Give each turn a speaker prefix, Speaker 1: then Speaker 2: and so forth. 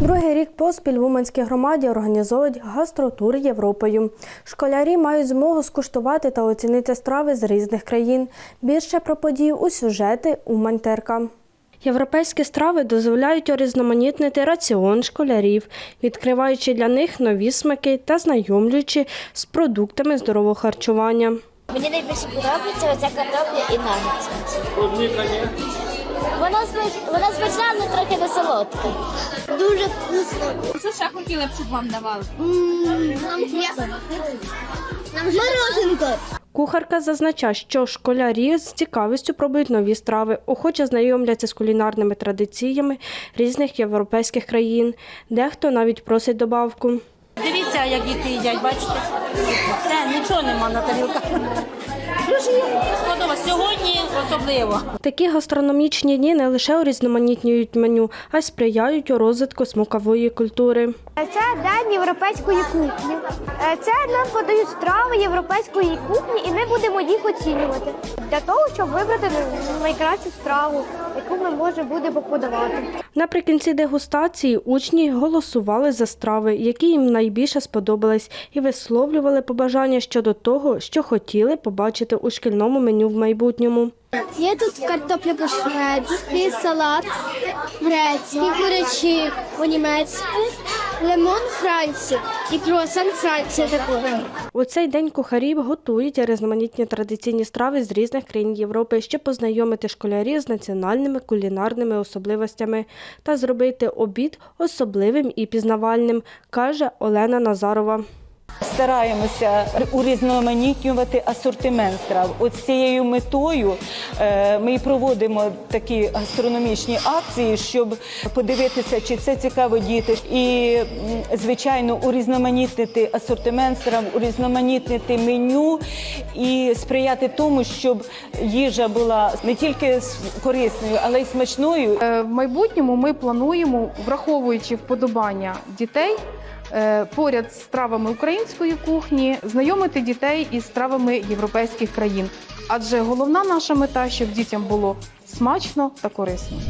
Speaker 1: Другий рік поспіль в Уманській громаді організовують гастротур Європою. Школярі мають змогу скуштувати та оцінити страви з різних країн. Більше про подію у сюжети Умантерка. Європейські страви дозволяють урізноманітнити раціон школярів, відкриваючи для них нові смаки та знайомлюючи з продуктами здорового харчування.
Speaker 2: Мені найбільше подобається оця картопля і нагетси. Вона смач- вона смачна, але трохи не солодка. Дуже вкусно.
Speaker 3: Що ще хотіли б, щоб вам давали?
Speaker 2: Нам Мороженко.
Speaker 1: Кухарка зазначає, що школярі з цікавістю пробують нові страви, охоче знайомляться з кулінарними традиціями різних європейських країн. Дехто навіть просить добавку.
Speaker 3: Дивіться, як діти їдять, бачите? Все, нічого нема на тарілках. Дуже сподобалось. Сьогодні особливо.
Speaker 1: Такі гастрономічні дні не лише урізноманітнюють меню, а й сприяють у розвитку смакової культури.
Speaker 4: Це день європейської кухні. Е, Це нам подають страви європейської кухні, і ми будемо їх оцінювати для того, щоб вибрати найкращу страву, яку ми може будемо подавати.
Speaker 1: Наприкінці дегустації учні голосували за страви, які їм найбільше сподобались, і висловлювали побажання щодо того, що хотіли побачити у шкільному меню в майбутньому.
Speaker 4: Є тут картопля по-шведськи, салат грецький, курячі по-німецьки, лимон Франці і круасан Франції також.
Speaker 1: У цей день кухарі готують різноманітні традиційні страви з різних країн Європи, щоб познайомити школярів з національними кулінарними особливостями та зробити обід особливим і пізнавальним, каже Олена Назарова.
Speaker 5: Стараємося урізноманітнювати асортимент страв. От з цією метою е, ми проводимо такі гастрономічні акції, щоб подивитися, чи це цікаво діти, і звичайно урізноманітнити асортимент страв, урізноманітнити меню і сприяти тому, щоб їжа була не тільки корисною, але й смачною.
Speaker 6: Е, В майбутньому ми плануємо, враховуючи вподобання дітей, е, поряд з стравами української кухні, знайомити дітей із стравами європейських країн. Адже головна наша мета, щоб дітям було смачно та корисно.